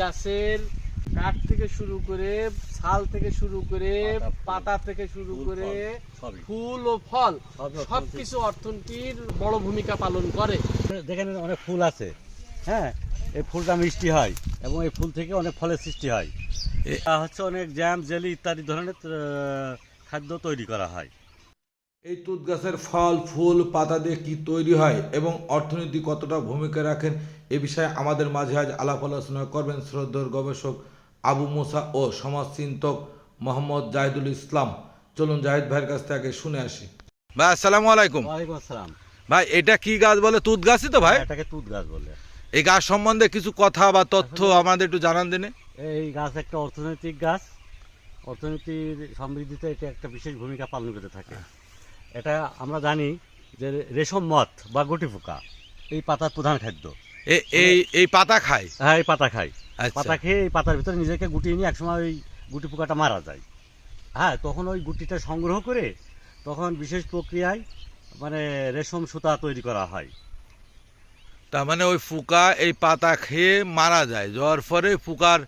গাছের কাঠ থেকে শুরু করে ছাল থেকে শুরু করে পাতা, থেকে শুরু করে ফুল ও ফল সবকিছু অর্থনীতির বড় ভূমিকা পালন করে। দেখেন অনেক ফুল আছে। হ্যাঁ এই ফুলটা মিষ্টি হয় এবং এই ফুল থেকে অনেক ফলের সৃষ্টি হয়। হচ্ছে অনেক জ্যাম জেলি ইত্যাদি ধরনের খাদ্য তৈরি করা হয়। এই তুত গাছের ফল ফুল পাতা দিয়ে কি তৈরি হয় এবং অর্থনীতি কতটা ভূমিকা রাখেন এ বিষয়ে আমাদের মাঝে আজ আলাপ আলোচনা করবেন শ্রদ্ধর গবেষক আবু মুসা ও সমাজচিন্তক মোহাম্মদ জাহিদুল ইসলাম। চলুন জাহিদ ভাইয়ের কাছ থেকে শুনে আসি। ভাই আসসালামু আলাইকুম। ওয়ালাইকুম আসসালাম। ভাই এটা কি গাছ বলে? তুত গাছই তো ভাই। এটাকে তুত গাছ বলে। এই গাছ সম্বন্ধে কিছু কথা বা তথ্য আমাদের একটু জানান দিনে। এই গাছ একটা অর্থনৈতিক গাছ। অর্থনীতির সমৃদ্ধিতে এটা একটা বিশেষ ভূমিকা পালন করে থাকে। এটা আমরা জানি যে রেশম মথ বা গুটি পোকা এই পাতার প্রধান খাদ্য। এই এই পাতা খায়? হ্যাঁ এই পাতা খায়। আচ্ছা। পাতা খেয়ে এই পাতার ভিতরে নিজেকে গুটিয়ে নিয়ে একসময় ওই গুটি পোকাটা মারা যায়। হ্যাঁ তখন ওই গুটিটা সংগ্রহ করে তখন বিশেষ প্রক্রিয়ায় মানে রেশম সুতা তৈরি করা হয়। তার মানে ওই ফুকা এই পাতা খেয়ে মারা যায়। যাওয়ার পরে ফুকার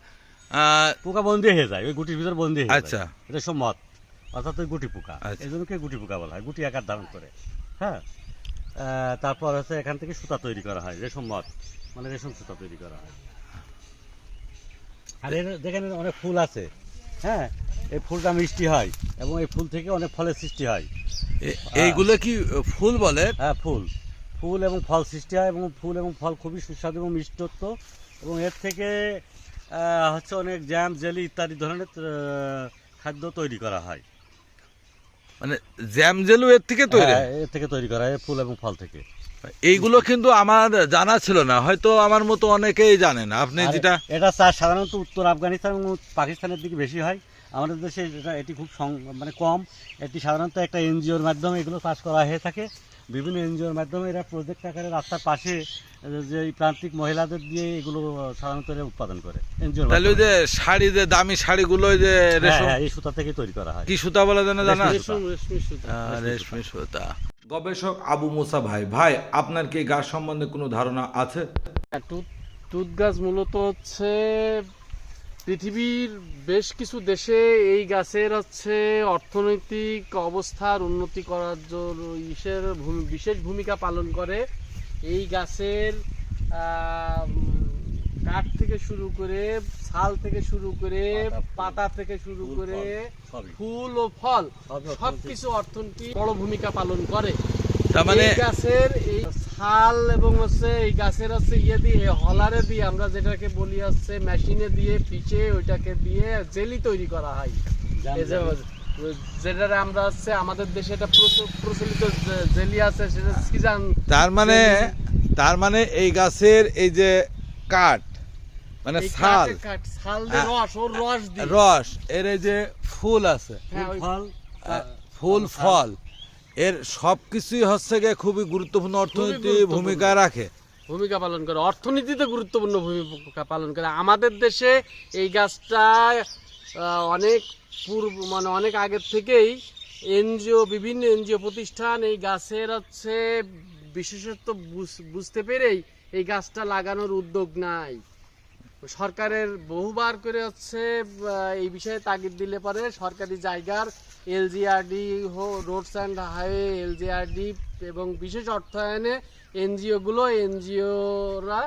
পোকা বন্দি হয়ে যায় ওই গুটির ভিতরে বন্দি হয়ে আচ্ছা। রেশম মত অর্থাৎ ওই গুটি পোকা। আচ্ছা। এই জন্যকে গুটি পোকা বলা হয় গুটি আকার ধারণ করে। হ্যাঁ? তারপর হচ্ছে এখান থেকে সুতা তৈরি করা হয় রেশম মত মানে রেশম সুতা তৈরি করা হয়। আর এর যেখানে অনেক ফুল আছে। হ্যাঁ? এই ফুলটা মিষ্টি হয় এবং এই ফুল থেকে অনেক ফলের সৃষ্টি হয়। এইগুলো কি ফুল বলে? হ্যাঁ ফুল। ফুল এবং ফল সৃষ্টি হয় এবং ফুল এবং ফল খুবই সুস্বাদু এবং মিষ্টত্ব এবং এর থেকে হচ্ছে অনেক জ্যাম জেলি ইত্যাদি ধরনের খাদ্য তৈরি করা হয়। মানে জ্যাম জেলু এর থেকে তৈরি? হ্যাঁ, এর থেকে তৈরি করা হয় ফুল এবং ফল থেকে। এইগুলো কিন্তু আমার জানা ছিল না হয়তো আমার মতো অনেকেই জানে না। আপনি যেটা এটা চাষ সাধারণত উত্তর আফগানিস্তান এবং পাকিস্তানের দিকে বেশি হয়। আমাদের দেশে এটা এটি খুব মানে কম। এটি সাধারণত একটা এনজিওর মাধ্যমে এগুলো চাষ করা হয়ে থাকে। বিভিন্ন এনজিওর মাধ্যমে এরা প্রজেক্ট আকারে রাস্তার পাশে যে এই প্রান্তিক মহিলাদের দিয়ে এগুলো সাধারণত উৎপাদন করে এনজিওর তাহলে ওই যে শাড়ি যে দামি শাড়িগুলো ওই যে রেশম? হ্যাঁ এই সুতা থেকে তৈরি করা হয়। কি সুতা বলে জানা জানা? রেশমি সুতা। রেশমি সুতা গবেষক আবু মুসা ভাই ভাই আপনার কি গাছ সম্বন্ধে কোনো ধারণা আছে? হ্যাঁ, তুত তুত গাছ মূলত হচ্ছে পৃথিবীর বেশ কিছু দেশে এই গাছের হচ্ছে অর্থনৈতিক অবস্থার উন্নতি করার জন্য ইসের ভূমি- বিশেষ ভূমিকা পালন করে। এই গাছের কাঠ থেকে শুরু করে ছাল থেকে শুরু করে পাতা, থেকে শুরু করে ফুল ও ফল। সবকিছু অর্থনীতি বড় ভূমিকা পালন করে। তার মানে গাছের এই ছাল এবং হচ্ছে এই গাছের হচ্ছে ইয়ে দিয়ে হলারে দিয়ে আমরা যেটাকে বলি হচ্ছে মেশিনে দিয়ে ওইটাকে দিয়ে জেলি তৈরি করা হয়। যেটা আমরা হচ্ছে আমাদের দেশে এটা প্রচলিত জেলি আছে সেটা সিজান তার মানে তার মানে এই গাছের এই যে কাঠ মানে ছাল ছাল হ্যাঁ। রস ওর রস রস এর এই যে ফুল আছে। ফুল ফল ফুল। এর সবকিছুই হচ্ছে গিয়ে খুবই গুরুত্বপূর্ণ অর্থনীতি ভূমিকা রাখে। ভূমিকা পালন করে। অর্থনীতিতে গুরুত্বপূর্ণ ভূমিকা পালন করে। আমাদের দেশে এই গাছটা অনেক পূর্ব মানে অনেক আগের থেকেই এনজিও বিভিন্ন এনজিও প্রতিষ্ঠান এই গাছের হচ্ছে বিশেষত্ব বুঝ- বুঝতে পেরেই এই গাছটা লাগানোর উদ্যোগ নাই সরকারের বহুবার করে হচ্ছে এই বিষয়ে তাগিদ দিলে পরে সরকারি জায়গার LGRD roads and highway, LGRD এবং বিশেষ অর্থায়নে এনজিওগুলো, এনজিওরা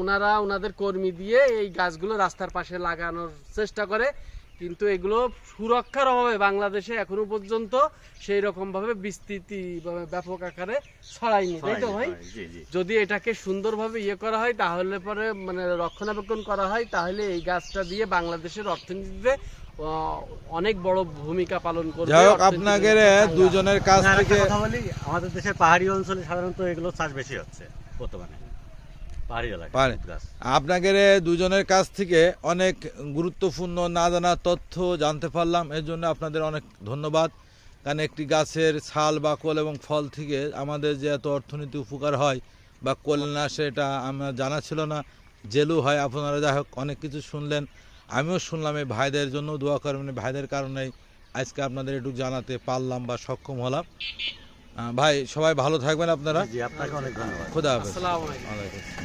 ওনারা ওনাদের কর্মী দিয়ে এই গাছগুলো রাস্তার পাশে লাগানোর চেষ্টা করে। কিন্তু এগুলো সুরক্ষার অভাবে বাংলাদেশে এখনও পর্যন্ত সেই রকম ভাবে বিস্তৃতি ব্যাপক আকারে ছড়ায়নি তাই তো ভাই? যদি এটাকে সুন্দরভাবে ইয়ে করা হয় তাহলে পরে মানে রক্ষণাবেক্ষণ করা হয় তাহলে এই গাছটা দিয়ে বাংলাদেশের অর্থনীতিতে অনেক বড় ভূমিকা পালন করবে যাই হোক আপনাদের দুজনের কাছ থেকে কথা বলি আমাদের দেশের পাহাড়ি অঞ্চলে সাধারণত এগুলো চাষ বেশি হচ্ছে বর্তমানে পাহাড়ি এলাকা পাহাড়ি। গাছ আপনাদের দুজনের কাছ থেকে অনেক গুরুত্বপূর্ণ না জানা তথ্য জানতে পারলাম। এর জন্য আপনাদের অনেক ধন্যবাদ। কারণ একটি গাছের ছাল বা বাকল এবং ফল থেকে আমাদের যে এত অর্থনীতি উপকার হয় বা কল্যাণ আসে এটা আমার জানা ছিল না। জেলু হয় আপনারা। যাই হোক অনেক কিছু শুনলেন। আমিও শুনলাম এই ভাইদের জন্য দোয়া করবেন। এই ভাইদের কারণেই আজকে আপনাদের একটু জানাতে পারলাম বা সক্ষম হলাম। ভাই সবাই ভালো থাকবেন আপনারা। জি আপনাকে অনেক ধন্যবাদ। খুদা হাফেজ।